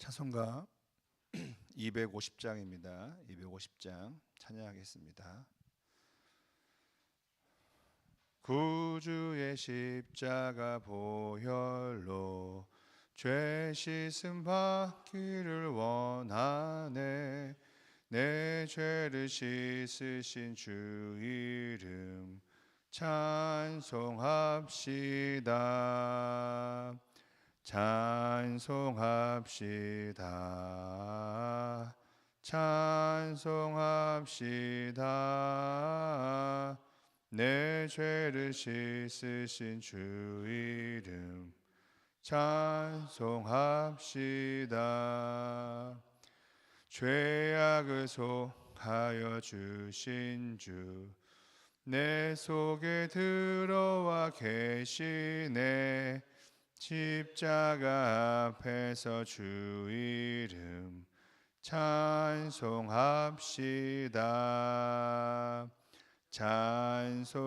찬송가 250장입니다. 250장 찬양하겠습니다. 구주의 십자가 보혈로 죄 씻음 받기를 원하네 내 죄를 씻으신 주 이름 찬송합시다 찬송합시다. 찬송합시다. 내 죄를 씻으신 주 이름 찬송합시다. 죄악을 속하여 주신 주 내 속에 들어와 계시네 십자가 앞에서 주 이름 찬송합시다. 찬송합시다.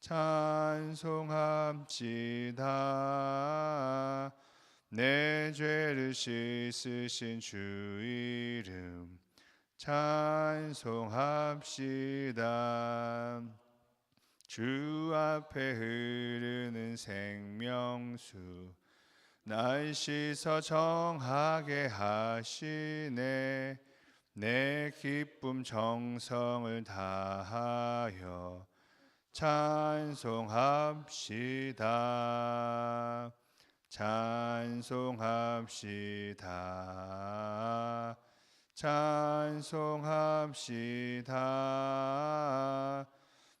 찬송합시다. 내 죄를 씻으신 주 이름 찬송합시다 주 앞에 흐르는 생명수 날 씻어 정하게 하시네. 내 기쁨 정성을 다하여 찬송합시다. 찬송합시다. 찬송합시다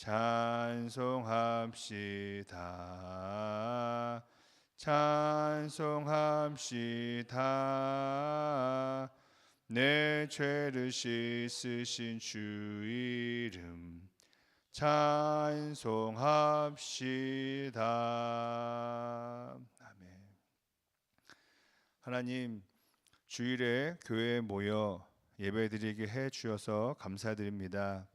찬송합시다 찬송합시다 내 죄를 씻으신 주 이름 찬송합시다. 아멘. 하나님 주일에 교회에 모여 예배드리게 해 주셔서 감사드립니다.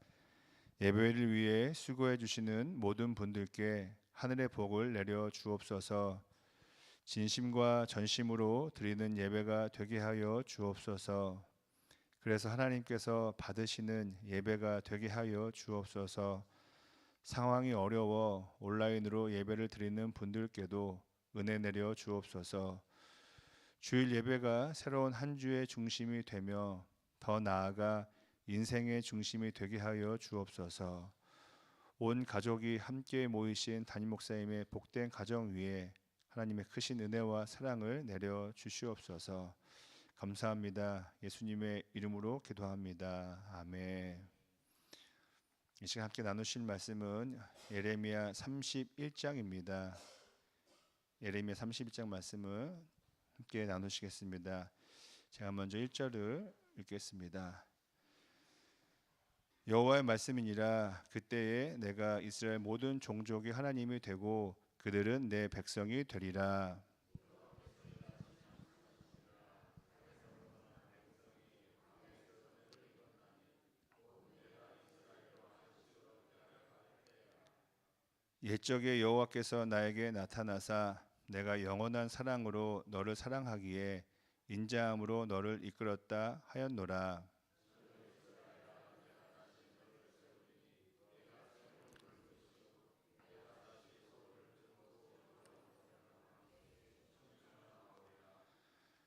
예배를 위해 수고해 주시는 모든 분들께 하늘의 복을 내려 주옵소서. 진심과 전심으로 드리는 예배가 되게 하여 주옵소서. 그래서 하나님께서 받으시는 예배가 되게 하여 주옵소서. 상황이 어려워 온라인으로 예배를 드리는 분들께도 은혜 내려 주옵소서. 주일 예배가 새로운 한 주의 중심이 되며 더 나아가 인생의 중심이 되게 하여 주옵소서. 온 가족이 함께 모이신 담임 목사님의 복된 가정 위에 하나님의 크신 은혜와 사랑을 내려 주시옵소서. 감사합니다. 예수님의 이름으로 기도합니다. 아멘. 이 시간 함께 나누실 말씀은 예레미야 31장입니다. 예레미야 31장 말씀을 함께 나누시겠습니다. 제가 먼저 1절을 읽겠습니다. 여호와의 말씀이니라 그때에 내가 이스라엘 모든 종족이 하나님이 되고 그들은 내 백성이 되리라. 옛적에 여호와께서 나에게 나타나사 내가 영원한 사랑으로 너를 사랑하기에 인자함으로 너를 이끌었다 하였노라.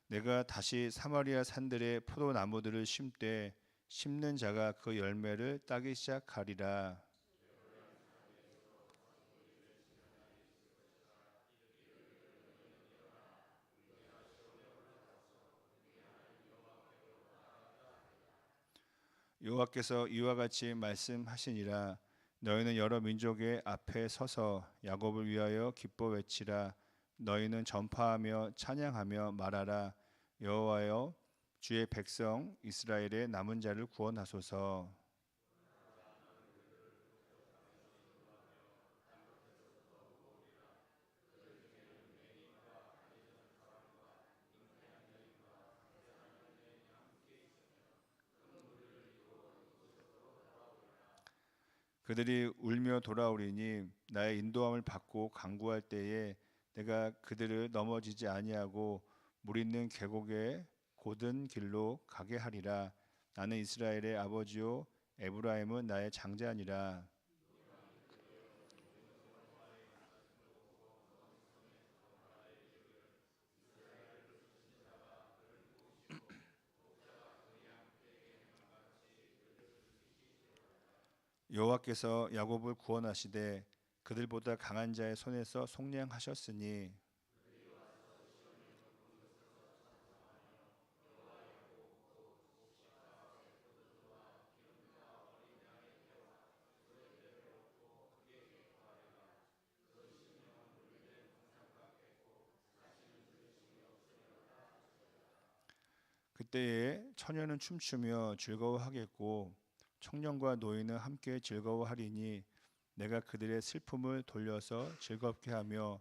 내가 다시 사마리아 산들의 포도나무들을 심되 심는 자가 그 열매를 따기 시작하리라. 여호와께서 이와 같이 말씀하시니라 너희는 여러 민족의 앞에 서서 야곱을 위하여 기뻐 외치라 너희는 전파하며 찬양하며 말하라. 여호와여 주의 백성 이스라엘의 남은 자를 구원하소서. 그들이 울며 돌아오리니 나의 인도함을 받고 강구할 때에 내가 그들을 넘어지지 아니하고 물 있는 계곡에 곧은 길로 가게 하리라. 나는 이스라엘의 아버지요 에브라임은 나의 장자니라. 여호와께서 야곱을 구원하시되 그들보다 강한 자의 손에서 속량하셨으니 그때에 처녀는 춤추며 즐거워하겠고 청년과 노인은 함께 즐거워하리니 내가 그들의 슬픔을 돌려서 즐겁게 하며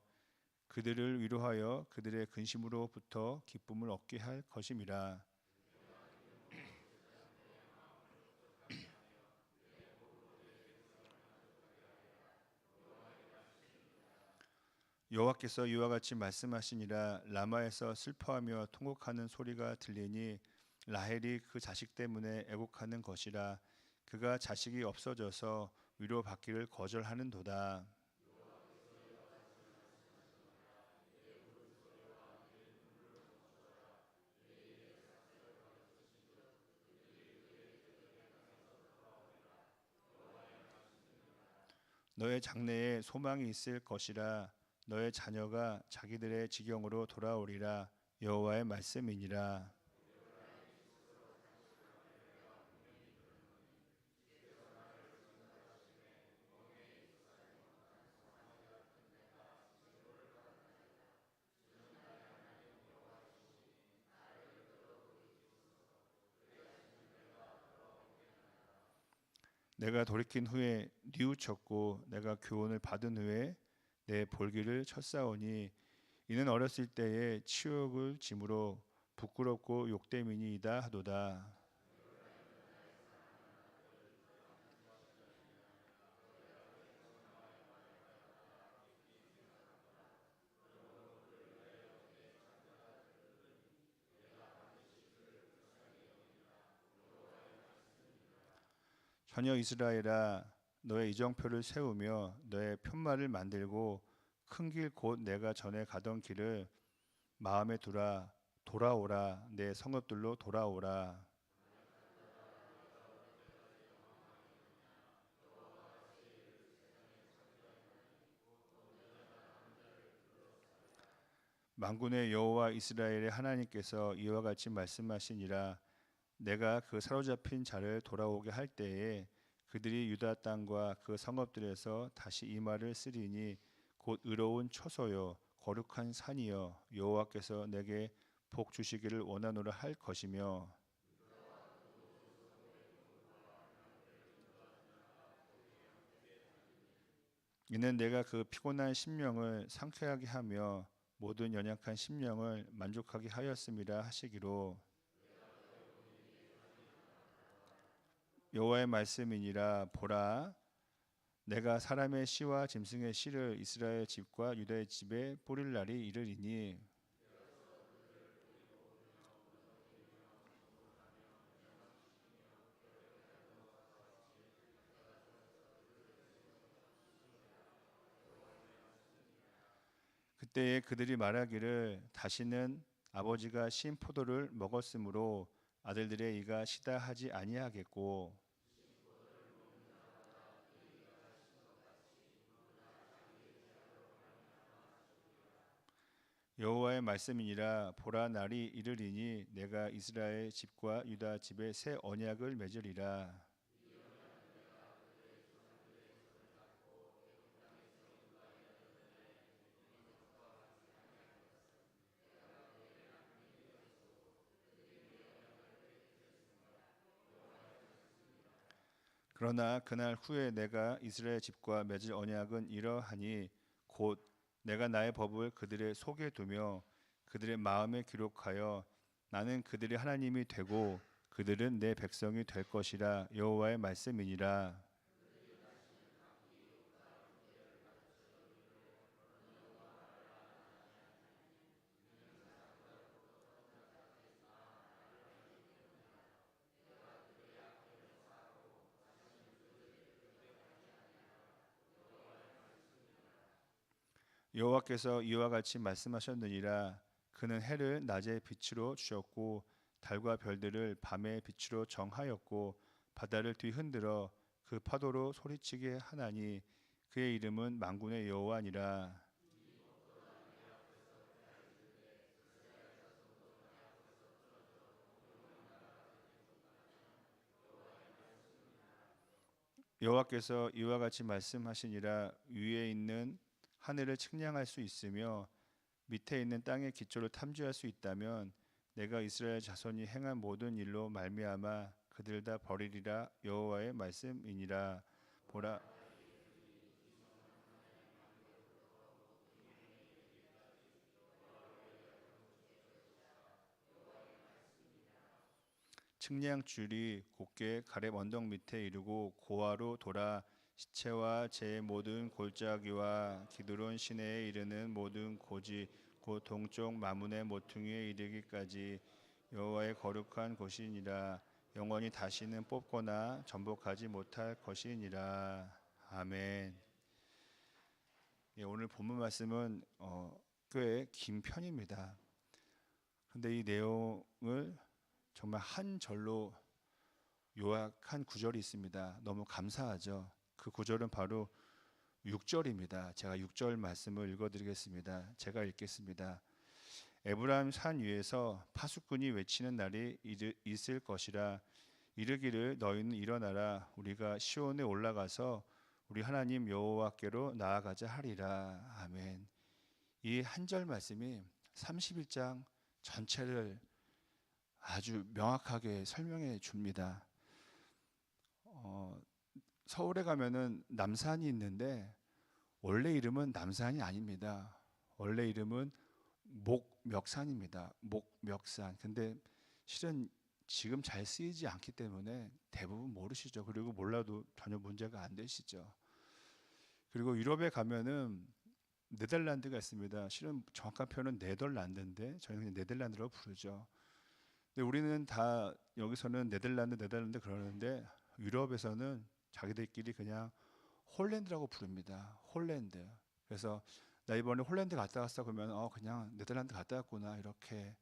그들을 위로하여 그들의 근심으로부터 기쁨을 얻게 할 것임이라. 여호와께서 이와 같이 말씀하시니라 라마에서 슬퍼하며 통곡하는 소리가 들리니 라헬이 그 자식 때문에 애곡하는 것이라 그가 자식이 없어져서 위로받기를 거절하는도다. 너의 장래에 소망이 있을 것이라 너의 자녀가 자기들의 지경으로 돌아오리라 여호와의 말씀이니라. 내가 돌이킨 후에 뉘우쳤고 내가 교훈을 받은 후에 내 볼기를 쳤사오니 이는 어렸을 때에 치욕을 짐으로 부끄럽고 욕됨이니이다 하도다. 전혀 이스라엘아 너의 이정표를 세우며 너의 편말을 만들고 큰 길 곧 내가 전에 가던 길을 마음에 두라. 돌아오라. 내 성읍들로 돌아오라. 만군의 여호와 이스라엘의 하나님께서 이와 같이 말씀하시니라 내가 그 사로잡힌 자를 돌아오게 할 때에 그들이 유다 땅과 그 성읍들에서 다시 이 말을 쓰리니 곧 의로운 처소요 거룩한 산이여 여호와께서 내게 복 주시기를 원하노라 할 것이며. 이는 내가 그 피곤한 심령을 상쾌하게 하며 모든 연약한 심령을 만족하게 하였음이라 하시기로 여호와의 말씀이니라. 보라 내가 사람의 씨와 짐승의 씨를 이스라엘 집과 유다의 집에 뿌릴 날이 이르리니. 그때에 그들이 말하기를 다시는 아버지가 신 포도를 먹었으므로 아들들의 이가 시다 하지 아니하겠고 여호와의 말씀이니라 보라 날이 이르리니 내가 이스라엘 집과 유다 집에 새 언약을 맺으리라 그러나 그날 후에 내가 이스라엘 집과 맺을 언약은 이러하니 곧 내가 나의 법을 그들의 속에 두며 그들의 마음에 기록하여 나는 그들의 하나님이 되고 그들은 내 백성이 될 것이라 여호와의 말씀이니라 여호와께서 이와 같이 말씀하셨느니라. 그는 해를 낮의 빛으로 주셨고 달과 별들을 밤의 빛으로 정하였고 바다를 뒤흔들어 그 파도로 소리치게 하나니 그의 이름은 만군의 여호와니라. 여호와께서 이와 같이 말씀하시니라. 위에 있는 하늘을 측량할 수 있으며 밑에 있는 땅의 기초를 탐지할 수 있다면 내가 이스라엘 자손이 행한 모든 일로 말미암아 그들 다 버리리라 여호와의 말씀이니라. 보라. 측량 줄이 곱게 가렙 언덕 밑에 이르고 고아로 돌아 시체와 제 모든 골짜기와 기드론 시내에 이르는 모든 고지 곧 동쪽 마문의 모퉁이에 이르기까지 여호와의 거룩한 곳이니라 영원히 다시는 뽑거나 전복하지 못할 것이니라 아멘. 예, 오늘 본문 말씀은 어, 꽤긴 편입니다. 근데 이 내용을 정말 한 절로 요약한 구절이 있습니다. 너무 감사하죠. 그 구절은 바로 6절입니다. 제가 6절 말씀을 읽어드리겠습니다. 제가 읽겠습니다. 에브라임 산 위에서 파수꾼이 외치는 날이 있을 것이라 이르기를 너희는 일어나라 우리가 시온에 올라가서 우리 하나님 여호와께로 나아가자 하리라 아멘. 이 한 절 말씀이 31장 전체를 아주 명확하게 설명해 줍니다. 어, 서울에 가면은 남산이 있는데 원래 이름은 남산이 아닙니다. 원래 이름은 목멱산입니다. 목멱산. 근데 실은 지금 잘 쓰이지 않기 때문에 대부분 모르시죠. 그리고 몰라도 전혀 문제가 안 되시죠. 그리고 유럽에 가면은 네덜란드가 있습니다. 실은 정확한 표현은 네덜란드인데 저희는 그냥 네덜란드로 부르죠. 근데 우리는 다 여기서는 네덜란드 네덜란드 그러는데 유럽에서는 자기들끼리 그냥 홀랜드라고 부릅니다. 홀랜드. 그래서 나 이번에 홀랜드 갔다 왔어 그러면 어 그냥 네덜란드 갔다 왔구나 이렇게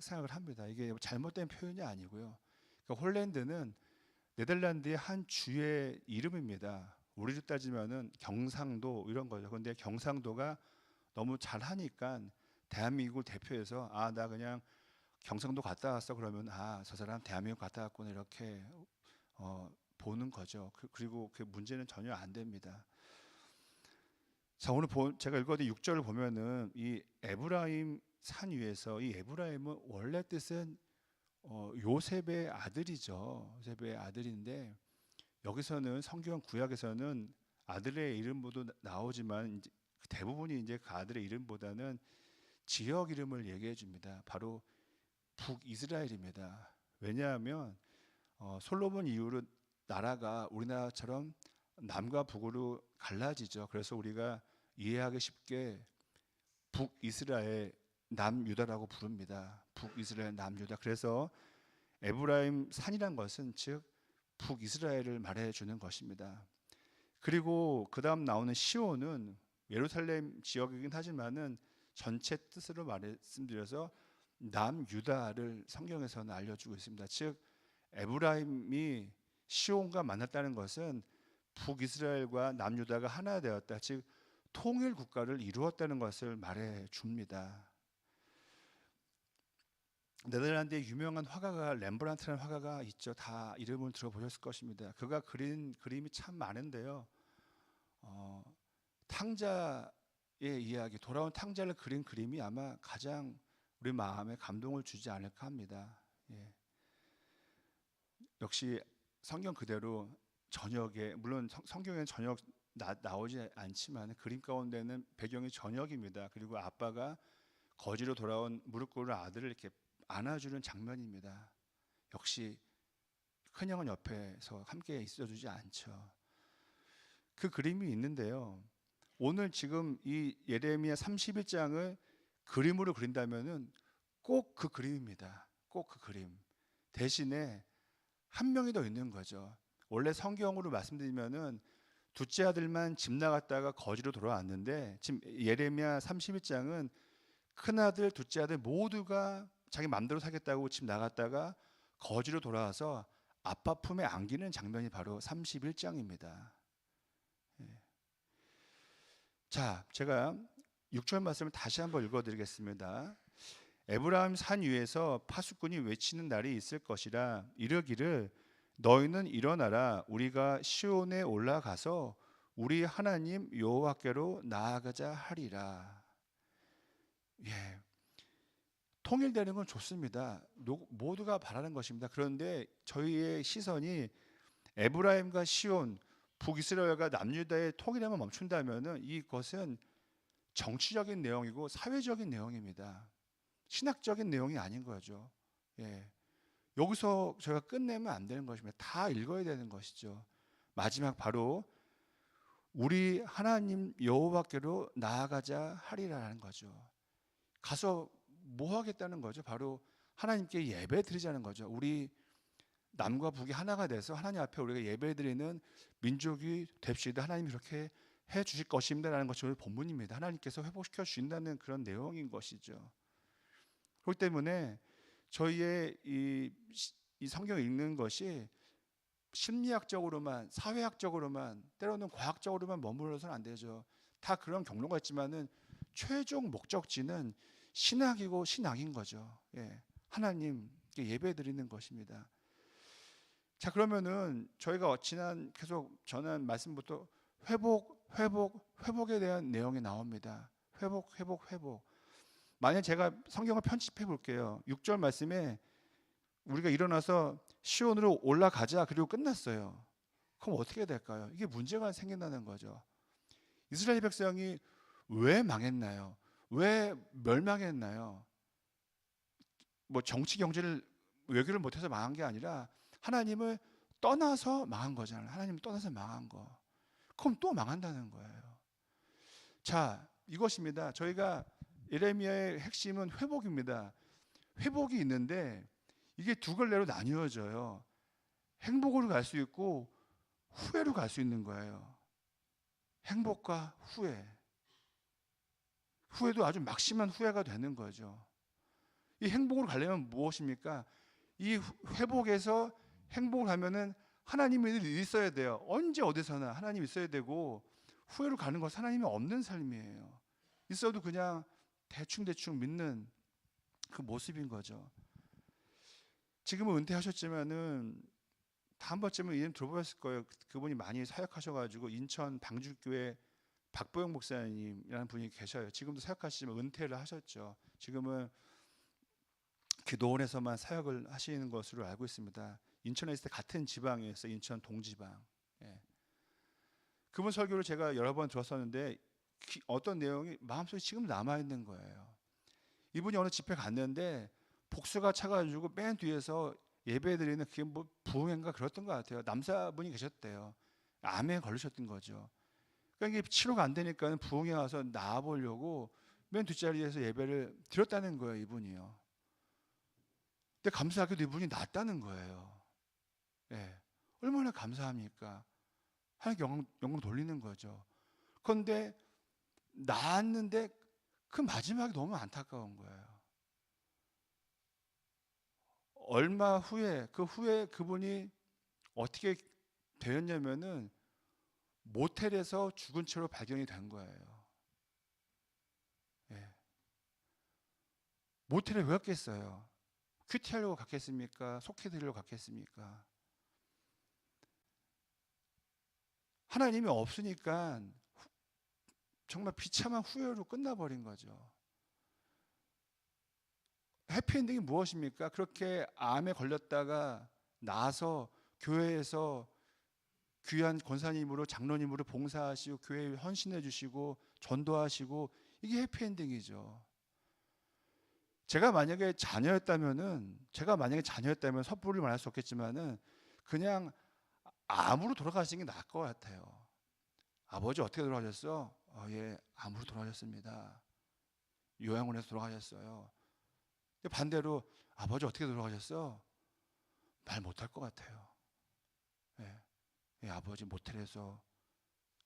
생각을 합니다. 이게 잘못된 표현이 아니고요. 그러니까 홀랜드는 네덜란드의 한 주의 이름입니다. 우리로 따지면은 경상도 이런 거죠. 근데 경상도가 너무 잘하니까 대한민국을 대표해서 아 나 그냥 경상도 갔다 왔어 그러면 아 저 사람 대한민국 갔다 왔구나 이렇게 어, 보는 거죠. 그, 리고 그 문제는 전혀 안 됩니다. 자 오늘 보, 제가 읽어드 6절을 보면은 이 에브라임 산 위에서 이 에브라임은 원래 뜻은 어, 요셉의 아들이죠. 요셉의 아들인데 여기서는 성경 구약에서는 아들의 이름보도 나오지만 이제 대부분이 이제 그 아들의 이름보다는 지역 이름을 얘기해 줍니다. 바로 북이스라엘입니다. 왜냐하면 어, 솔로몬 이후로 나라가 우리나라처럼 남과 북으로 갈라지죠. 그래서 우리가 이해하기 쉽게 북이스라엘 남유다라고 부릅니다. 북이스라엘 남유다. 그래서 에브라임 산이란 것은 즉 북이스라엘을 말해 주는 것입니다. 그리고 그다음 나오는 시온은 예루살렘 지역이긴 하지만은 전체 뜻으로 말씀드려서 남유다를 성경에서는 알려주고 있습니다. 즉 에브라임이 시온과 만났다는 것은 북이스라엘과 남유다가 하나 되었다. 즉 통일 국가를 이루었다는 것을 말해 줍니다. 네덜란드의 유명한 화가가 렘브란트라는 화가가 있죠. 다 이름을 들어보셨을 것입니다. 그가 그린 그림이 참 많은데요. 어, 탕자의 이야기, 돌아온 탕자를 그린 그림이 아마 가장 우리 마음에 감동을 주지 않을까 합니다. 예. 역시 성경 그대로 저녁에 물론 성, 성경에는 저녁 나, 나오지 않지만 그림 가운데는 배경이 저녁입니다. 그리고 아빠가 거지로 돌아온 무릎 꿇은 아들을 이렇게 안아주는 장면입니다. 역시 큰형은 옆에서 함께 있어주지 않죠. 그 그림이 있는데요. 오늘 지금 이 예레미야 31장을 그림으로 그린다면은 꼭 그 그림입니다. 꼭 그 그림. 대신에 한 명이 더 있는 거죠. 원래 성경으로 말씀드리면은 둘째 아들만 집 나갔다가 거지로 돌아왔는데 지금 예레미야 31장은 큰 아들, 둘째 아들 모두가 자기 맘대로 살겠다고 집 나갔다가 거지로 돌아와서 아빠 품에 안기는 장면이 바로 31장입니다. 자, 제가 6절 말씀을 다시 한번 읽어드리겠습니다. 에브라임 산 위에서 파수꾼이 외치는 날이 있을 것이라 이르기를 너희는 일어나라 우리가 시온에 올라가서 우리 하나님 여호와께로 나아가자 하리라. 예. 통일되는 건 좋습니다. 노- 모두가 바라는 것입니다. 그런데 저희의 시선이 에브라임과 시온, 북이스라엘과 남유다의 통일에만 멈춘다면은 이것은 정치적인 내용이고 사회적인 내용입니다. 신학적인 내용이 아닌 거죠. 예. 여기서 제가 끝내면 안 되는 것입니다. 다 읽어야 되는 것이죠. 마지막 바로 우리 하나님 여호와께로 나아가자 하리라는 거죠. 가서 뭐 하겠다는 거죠? 바로 하나님께 예배 드리자는 거죠. 우리 남과 북이 하나가 돼서 하나님 앞에 우리가 예배 드리는 민족이 됩시다. 하나님이 그렇게 해 주실 것입니다라는 것이 오늘 본문입니다. 하나님께서 회복시켜 주신다는 그런 내용인 것이죠. 그렇기 때문에 저희의 이, 시- 이 성경 읽는 것이 심리학적으로만 사회학적으로만 때로는 과학적으로만 머물러서는 안 되죠. 다 그런 경로가 있지만은 최종 목적지는 신학이고 신앙인 거죠. 예. 하나님께 예배 드리는 것입니다. 자 그러면은 저희가 지난 계속 전한 말씀부터 회복, 회복, 회복에 대한 내용이 나옵니다. 회복, 회복, 회복. 만약 제가 성경을 편집해 볼게요. 6절 말씀에 우리가 일어나서 시온으로 올라가자 그리고 끝났어요. 그럼 어떻게 될까요? 이게 문제가 생긴다는 거죠. 이스라엘 백성이 왜 망했나요? 왜 멸망했나요? 뭐 정치 경제를 외교를 못해서 망한 게 아니라 하나님을 떠나서 망한 거잖아요. 하나님을 떠나서 망한 거. 그럼 또 망한다는 거예요. 자, 이것입니다. 저희가 예레미야의 핵심은 회복입니다. 회복이 있는데 이게 두 갈래로 나뉘어져요. 행복으로 갈 수 있고 후회로 갈 수 있는 거예요. 행복과 후회. 후회도 아주 막심한 후회가 되는 거죠. 이 행복으로 가려면 무엇입니까? 이 후- 회복에서 행복을 하면은 하나님이 늘 있어야 돼요. 언제 어디서나 하나님 있어야 되고 후회로 가는 것은 하나님이 없는 삶이에요. 있어도 그냥 대충 대충 믿는 그 모습인 거죠. 지금은 은퇴하셨지만은 다한 번쯤은 이름 들어보셨을 거예요. 그- 그분이 많이 사역하셔가지고 인천 방주교회 박보영 목사님이라는 분이 계셔요. 지금도 사역하시지만 은퇴를 하셨죠. 지금은 기도원에서만 사역을 하시는 것으로 알고 있습니다. 인천에 있을 때 같은 지방이었어요. 인천 동지방. 예. 그분 설교를 제가 여러 번 들었었는데 기- 어떤 내용이 마음속에 지금 남아 있는 거예요. 이분이 어느 집회 갔는데 복수가 차가지고 맨 뒤에서 예배 드리는 그게 뭐 부흥인가 그랬던 것 같아요. 남자분이 계셨대요. 암에 걸리셨던 거죠. 그러니까 이게 치료가 안 되니까 부흥에 와서 나아 보려고 맨 뒷자리에서 예배를 드렸다는 거예요. 이분이요. 근데 감사하게도 이분이 낫다는 거예요. 예. 얼마나 감사합니까? 하나님께 영광, 영광 돌리는 거죠. 그런데 나았는데 그 마지막이 너무 안타까운 거예요. 얼마 후에 그 후에 그분이 어떻게 되었냐면은 모텔에서 죽은 채로 발견이 된 거예요. 예. 모텔에 왜 갔겠어요? 큐티하려고 갔겠습니까? 속해드리려고 갔겠습니까? 하나님이 없으니까 후- 정말 비참한 후회로 끝나버린 거죠. 해피엔딩이 무엇입니까? 그렇게 암에 걸렸다가 나서 교회에서 귀한 권사님으로 장로님으로 봉사하시고 교회에 헌신해 주시고 전도하시고 이게 해피엔딩이죠. 제가 만약에 자녀였다면은 제가 만약에 자녀였다면 섣부를 말할 수 없겠지만은 그냥 암으로 돌아가시는 게 나을 것 같아요. 아버지 어떻게 돌아가셨어? 어, 예, 암으로 돌아가셨습니다. 요양원에서 돌아가셨어요. 근데 반대로 아버지 어떻게 돌아가셨어? 말 못할 것 같아요. 예, 예, 아버지 모텔에서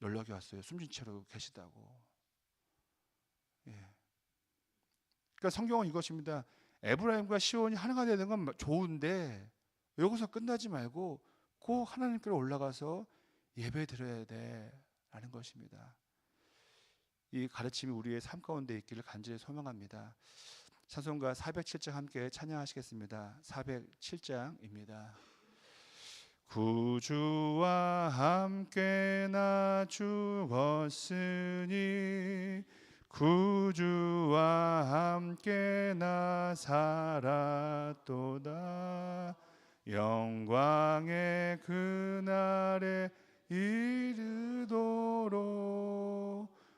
연락이 왔어요. 숨진 채로 계시다고. 예. 그러니까 성경은 이것입니다. 에브라임과 시온이 하나가 되는 건 좋은데 여기서 끝나지 말고 꼭 하나님께로 올라가서 예배 드려야 돼라는 것입니다. 이 가르침이 우리의 삶 가운데 있기를 간절히 소망합니다. 찬송가 407장 함께 찬양하시겠습니다. 407장입니다. 구주와 함께 나 죽었으니 구주와 함께 나 살았도다 영광의 그날에 이르도록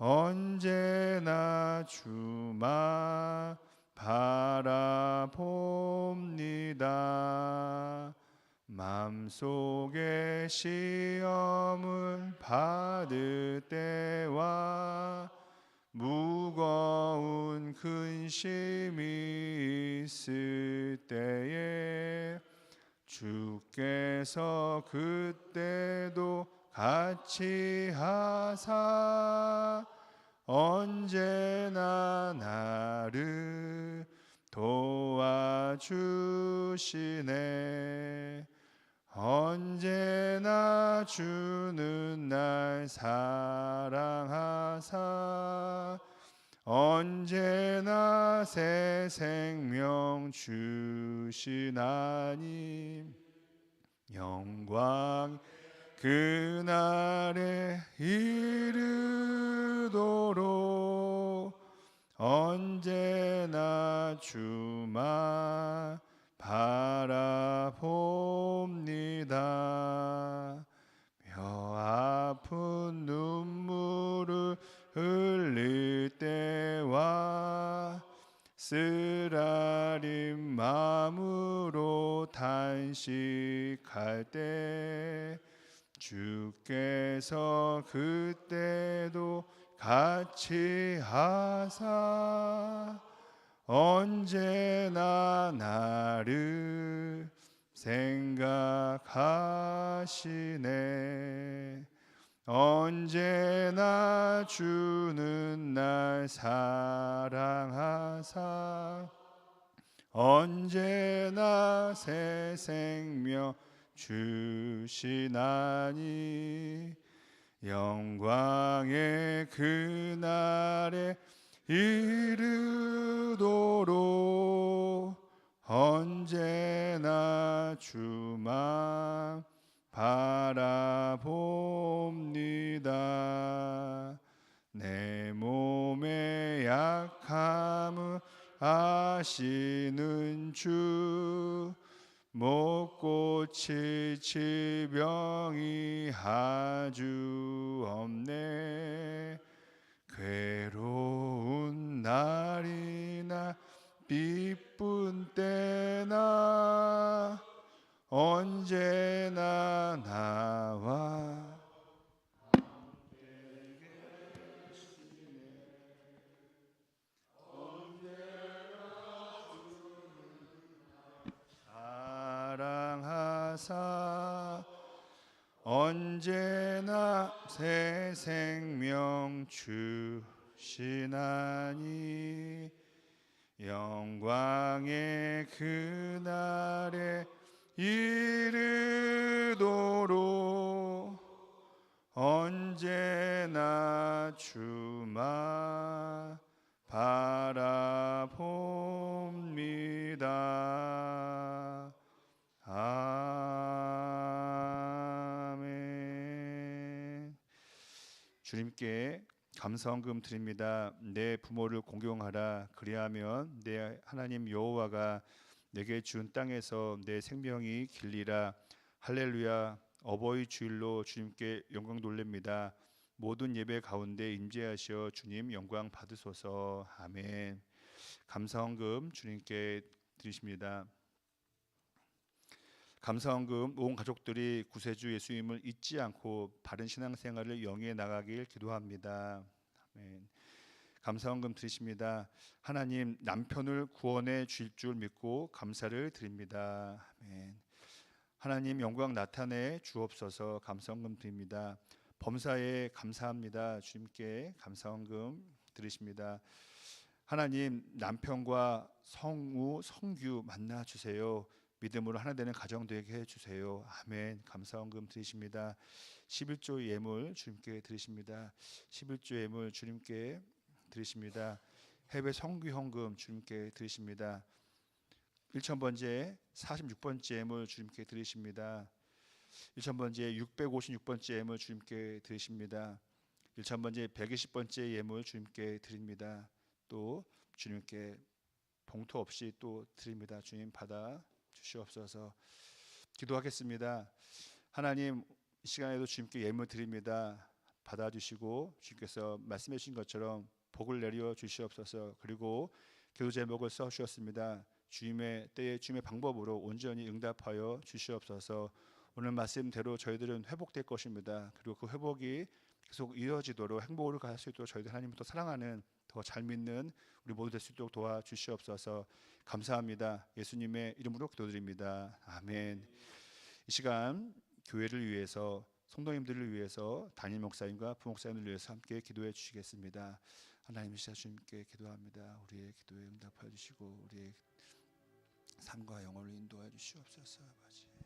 언제나 주만 바라봅니다. 맘속에 시험을 받을 때와 무거운 근심이 있을 때에 주께서 그때도 같이 하사 언제나 나를 도와주시네. 언제나 주는 날 사랑하사. 언제나 새 생명 주시나니 영광 그날에 이르도록 언제나 주만 바라봅니다. 며 아픈 눈물을 흘릴 때와 쓰라린 마음으로 단식할 때 주께서 그때도 같이 하사 언제나 나를 생각하시네. 언제나 주는 날 사랑하사 언제나 새 생명 주시나니 영광의 그날에 이르도록 언제나 주만 바라봅니다. 내 몸의 약함을 아시는 주 못 고칠 질병이 아주 없네 주님께 감사원금 드립니다. 내 부모를 공경하라. 그리하면 내 하나님 여호와가 내게 준 땅에서 내 생명이 길리라. 할렐루야. 어버이 주일로 주님께 영광 돌립니다. 모든 예배 가운데 임재하시어 주님 영광 받으소서. 아멘. 감사원금 주님께 드리십니다. 감사원금 온 가족들이 구세주 예수님을 잊지 않고 바른 신앙생활을 영위해 나가길 기도합니다. 아멘. 감사원금 드리십니다. 하나님 남편을 구원해 주실 줄 믿고 감사를 드립니다. 아멘. 하나님 영광 나타내 주옵소서 감사원금 드립니다. 범사에 감사합니다. 주님께 감사원금 드리십니다. 하나님 남편과 성우 성규 만나 주세요. 믿음으로 하나 되는 가정 되게 해 주세요. 아멘. 감사원금 드리십니다. 11조 예물 주님께 드리십니다. 11조 예물 주님께 드리십니다. 해외 성규 헌금 주님께 드리십니다. 1천번째 46번째 예물 주님께 드리십니다. 1천번째 656번째 예물 주님께 드리십니다. 1천번째 120번째 예물 주님께 드립니다. 또 주님께 봉투 없이 또 드립니다. 주님 받아 주시옵소서. 기도하겠습니다. 하나님 이 시간에도 주님께 예물 드립니다. 받아 주시고 주님께서 말씀해 주신 것처럼 복을 내려 주시옵소서. 그리고 기도 제목을 써 주셨습니다. 주님의 때에 주님의 방법으로 온전히 응답하여 주시옵소서. 오늘 말씀대로 저희들은 회복될 것입니다. 그리고 그 회복이 계속 이어지도록 행복으로 갈수 있도록 저희들 하나님을 더 사랑하는 더 잘 믿는 우리 모두 될 수 있도록 도와주시옵소서. 감사합니다. 예수님의 이름으로 기도드립니다. 아멘. 이 시간 교회를 위해서 성도님들을 위해서 담임 목사님과 부목사님을 위해서 함께 기도해 주시겠습니다. 하나님 시자 주님께 기도합니다. 우리의 기도에 응답하여 주시고 우리의 삶과 영혼을 인도하여 주시옵소서. 아버지.